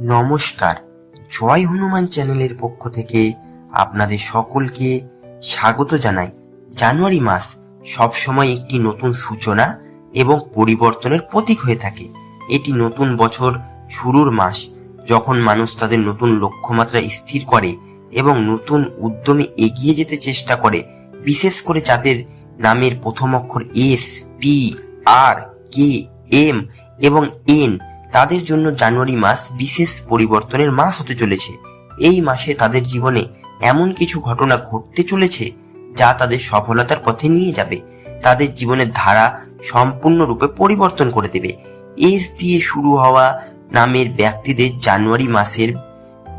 নমস্কার। জয় হনুমান চ্যানেলের পক্ষ থেকে আপনাদের সকলকে স্বাগত জানাই। জানুয়ারি মাস সবসময় একটি নতুন সূচনা এবং পরিবর্তনের প্রতীক হয়ে থাকে। এটি নতুন বছর শুরুর মাস যখন মানুষ তাদের নতুন লক্ষ্যমাত্রা স্থির করে এবং নতুন উদ্যমে এগিয়ে যেতে চেষ্টা করে, বিশেষ করে যাদের নামের প্রথম অক্ষর S, P, R, K, M এবং এন তাদের জন্য জানুয়ারি মাস বিশেষ পরিবর্তনের মাস হতে চলেছে। এই মাসে তাদের জীবনে এমন কিছু ঘটনা ঘটতে চলেছে যা তাদের সফলতার পথে নিয়ে যাবে। তাদের জীবনের ধারা সম্পূর্ণরূপে পরিবর্তন করে দেবে। এস দিয়ে শুরু হওয়া নামের ব্যক্তিদের জানুয়ারি মাসের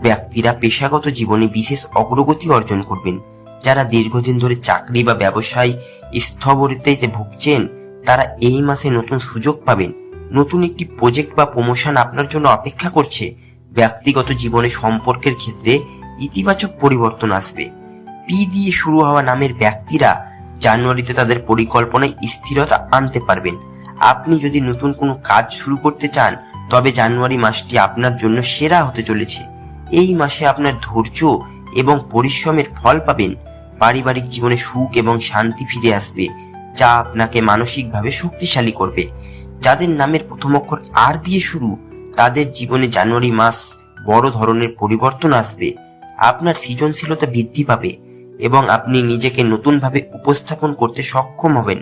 ব্যক্তিরা পেশাগত জীবনে বিশেষ অগ্রগতি অর্জন করবেন। যারা দীর্ঘদিন ধরে চাকরি বা ব্যবসায় স্থবরিতে ভুগছেন, তারা এই মাসে নতুন সুযোগ পাবেন। নতুন একটি প্রজেক্ট বা প্রমোশন আপনার জন্য অপেক্ষা করছে, ব্যক্তিগত জীবনে সম্পর্কের ক্ষেত্রে ইতিবাচক পরিবর্তন আসবে। পি দিয়ে শুরু হওয়া নামের ব্যক্তিরা জানুয়ারিতে তাদের পরিকল্পনায় স্থিরতা আনতে পারবেন। আপনি যদি নতুন কোনো কাজ শুরু করতে চান, তবে জানুয়ারি মাসটি আপনার জন্য সেরা হতে চলেছে। এই মাসে আপনার ধৈর্য এবং পরিশ্রমের ফল পাবেন। পারিবারিক জীবনে সুখ এবং শান্তি ফিরে আসবে, যা আপনাকে মানসিকভাবে শক্তিশালী করবে। যাদের নামের প্রথম অক্ষর আর দিয়ে শুরু, তাদের জীবনে জানুয়ারি মাস বড় ধরনের পরিবর্তন আসবে, আপনার সৃজনশীলতা বৃদ্ধি পাবে এবং আপনি নিজেকে নতুনভাবে উপস্থাপন করতে সক্ষম হবেন।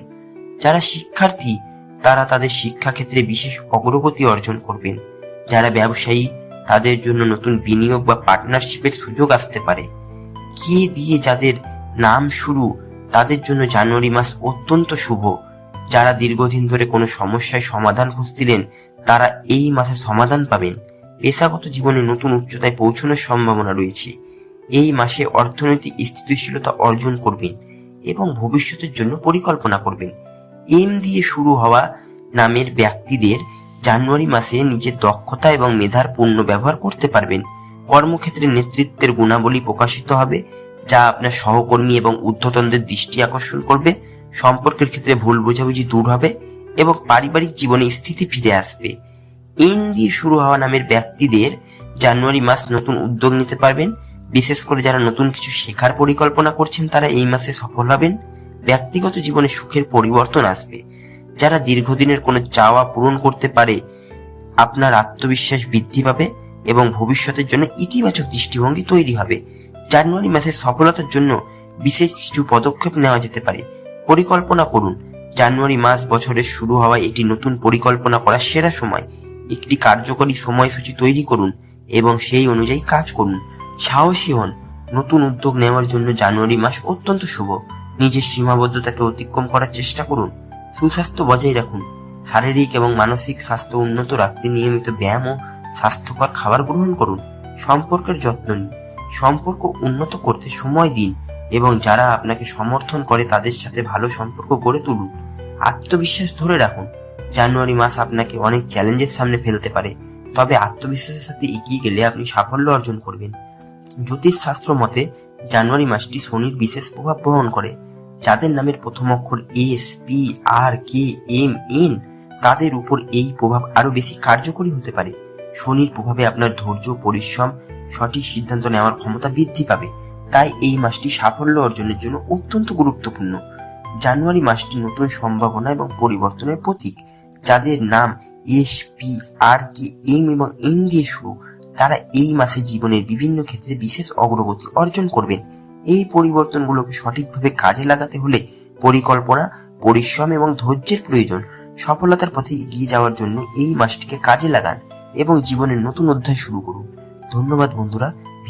যারা শিক্ষার্থী, তারা তাদের শিক্ষাক্ষেত্রে বিশেষ অগ্রগতি অর্জন করবেন। যারা ব্যবসায়ী, তাদের জন্য নতুন বিনিয়োগ বা পার্টনারশিপের সুযোগ আসতে পারে। কে দিয়ে যাদের নাম শুরু, তাদের জন্য জানুয়ারি মাস অত্যন্ত শুভ। যারা দীর্ঘদিন ধরে কোনো সমস্যায় সমাধান খুঁজছিলেন, তারা এই মাসে সমাধান পাবেন। পেশাগত জীবনে নতুন উচ্চতায় পৌঁছানোর সম্ভাবনা রয়েছে। এই মাসে অর্থনৈতিক স্থিতিশীলতা অর্জন করবেন এবং ভবিষ্যতের জন্য পরিকল্পনা করবেন। এম দিয়ে শুরু হওয়া নামের ব্যক্তিদের জানুয়ারি মাসে নিজের দক্ষতা এবং মেধার পূর্ণ ব্যবহার করতে পারবেন। কর্মক্ষেত্রে নেতৃত্বের গুণাবলী প্রকাশিত হবে, যা আপনার সহকর্মী এবং ঊর্ধ্বতনদের দৃষ্টি আকর্ষণ করবে। সম্পর্কের ক্ষেত্রে ভুল বোঝাবুঝি দূর হবে এবং পারিবারিক জীবনে স্থিতি ফিরে আসবে। এন দিয়ে শুরু হওয়া নামের ব্যক্তিদের জানুয়ারি মাস নতুন উদ্যোগ নিতে পারবেন। বিশেষ করে যারা নতুন কিছু শেখার পরিকল্পনা করছেন, তারা এই মাসে সফল হবেন। ব্যক্তিগত জীবনে সুখের পরিবর্তন আসবে। যারা দীর্ঘদিনের কোনো চাওয়া পূরণ করতে পারে, আপনার আত্মবিশ্বাস বৃদ্ধি পাবে এবং ভবিষ্যতের জন্য ইতিবাচক দৃষ্টিভঙ্গি তৈরি হবে। জানুয়ারি মাসের সফলতার জন্য বিশেষ কিছু পদক্ষেপ নেওয়া যেতে পারে। পরিকল্পনা করুন। জানুয়ারি মাস বছরের শুরু হওয়ায় একটি নতুন পরিকল্পনা করার সেরা সময়। একটি কার্যকরী সময়সূচি তৈরি করুন এবং সেই অনুযায়ী কাজ করুন। সাহসী হন। নতুন উদ্যোগ নেওয়ার জন্য জানুয়ারি মাস অত্যন্ত শুভ। নিজের সীমাবদ্ধতাকে অতিক্রম করার চেষ্টা করুন। সুস্বাস্থ্য বজায় রাখুন। শারীরিক এবং মানসিক স্বাস্থ্য উন্নত রাখতে নিয়মিত ব্যায়াম ও স্বাস্থ্যকর খাবার গ্রহণ করুন। সম্পর্কের যত্ন নিন। সম্পর্ক উন্নত করতে সময় দিন। এবং যারা আপনাকে সমর্থন করে তাদের সাথে ভালো সম্পর্ক গড়ে তুলুন। আত্মবিশ্বাস ধরে রাখুন। জানুয়ারি মাস আপনাকে অনেক চ্যালেঞ্জের সামনে ফেলতে পারে, তবে আত্মবিশ্বাসের সাথে এগিয়ে গেলে আপনি সাফল্য অর্জন করবেন। জ্যোতিষ শাস্ত্র মতে, জানুয়ারি মাসটি শনির বিশেষ প্রভাব বহন করে। যাদের নামের প্রথম অক্ষর S P R K M N তাদের উপর এই প্রভাব আরও বেশি কার্যকরী হতে পারে। শনির প্রভাবে আপনার ধৈর্য, পরিশ্রম সঠিক সিদ্ধান্ত নেওয়ার ক্ষমতা বৃদ্ধি পাবে। তাই এই মাসটি সাফল্য অর্জনের জন্য অত্যন্ত গুরুত্বপূর্ণ। জানুয়ারি মাসটি নতুন সম্ভাবনা এবং পরিবর্তনের প্রতীক, যাদের নাম S P R K, M এবং এন দিয়ে শুরু। তারা এই মাসে জীবনের বিভিন্ন ক্ষেত্রে বিশেষ অগ্রগতি অর্জন করবেন। এই পরিবর্তনগুলোকে সঠিকভাবে কাজে লাগাতে হলে পরিকল্পনা, পরিশ্রম এবং ধৈর্যের প্রয়োজন। সফলতার পথে এগিয়ে যাওয়ার জন্য এই মাসটিকে কাজে লাগান এবং জীবনের নতুন অধ্যায় শুরু করুন। ধন্যবাদ বন্ধুরা।